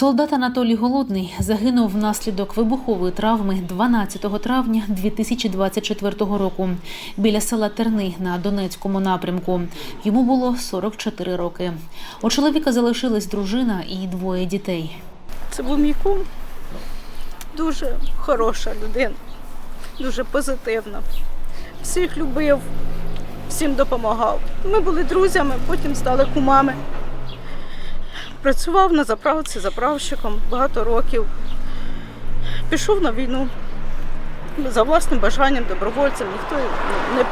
Солдат Анатолій Голодний загинув внаслідок вибухової травми 12 травня 2024 року біля села Терни на Донецькому напрямку. Йому було 44 роки. У чоловіка залишилась дружина і двоє дітей. Це був мій кум. Дуже хороша людина, дуже позитивна. Всіх любив, всім допомагав. Ми були друзями, потім стали кумами. Працював на заправці заправщиком багато років. Пішов на війну за власним бажанням, добровольцем. Ніхто не, не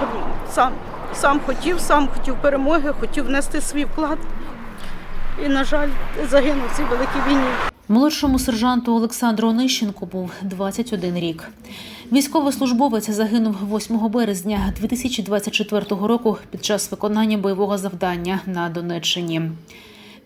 сам, сам хотів, сам хотів перемоги, хотів внести свій вклад. І, на жаль, загинув в цій великій війні. Молодшому сержанту Олександру Онищенку був 21 рік. Військовослужбовець загинув 8 березня 2024 року під час виконання бойового завдання на Донеччині.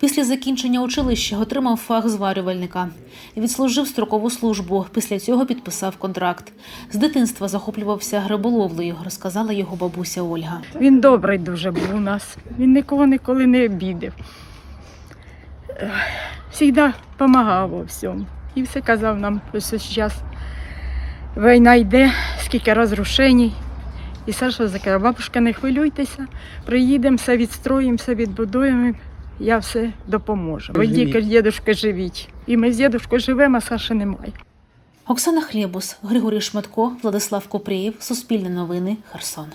Після закінчення училища отримав фах зварювальника. Відслужив строкову службу. Після цього підписав контракт. З дитинства захоплювався риболовлею, розказала його бабуся Ольга. Він добрий дуже був у нас. Він нікого ніколи не обідав. Завжди допомагав у всьому. І все казав нам, що зараз війна йде, скільки розрушень. І Саша закаже, бабушка, не хвилюйтеся, приїдемо, все відстроїмо, все відбудуємо, я все допоможу. Ви Живіть. тільки дідушка живіть. І ми з дідушкою живемо, а Саші немає. Оксана Хлєбус, Григорій Шматко, Владислав Купрієв, Суспільне новини, Херсон.